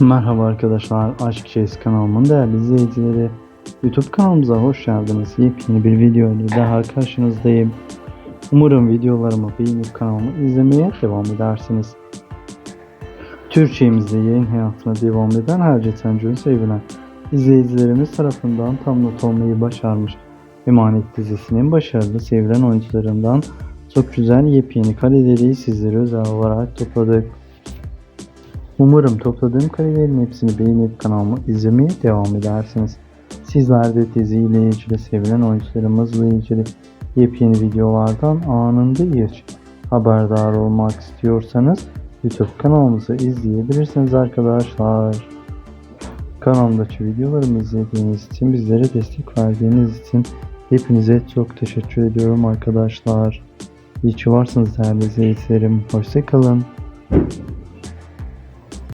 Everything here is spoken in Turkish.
Merhaba arkadaşlar, Aşk Chase kanalımın değerli izleyicileri. YouTube kanalımıza hoş geldiniz. Yepyeni bir video ile daha karşınızdayım. Umarım videolarımı beğenip kanalımı izlemeye devam edersiniz. Türkçemizde yayın hayatına devam eden her geçen sevilen izleyicilerimiz tarafından tam not olmayı başarmış Emanet dizisinin başarılı sevilen oyuncularından çok güzel yepyeni kareleri sizlere özel olarak topladık. Umarım topladığım karelerin hepsini beğenip kanalımı izlemeye devam edersiniz. Sizler de diziyle ilgili sevilen oyuncularımızla ilgili yepyeni videolardan anında ilk haberdar olmak istiyorsanız YouTube kanalımızı izleyebilirsiniz arkadaşlar. Kanalımdaki videolarımı izlediğiniz için, bizlere destek verdiğiniz için hepinize çok teşekkür ediyorum arkadaşlar. İyi ki varsınız değerli izleyicilerim. Hoşçakalın.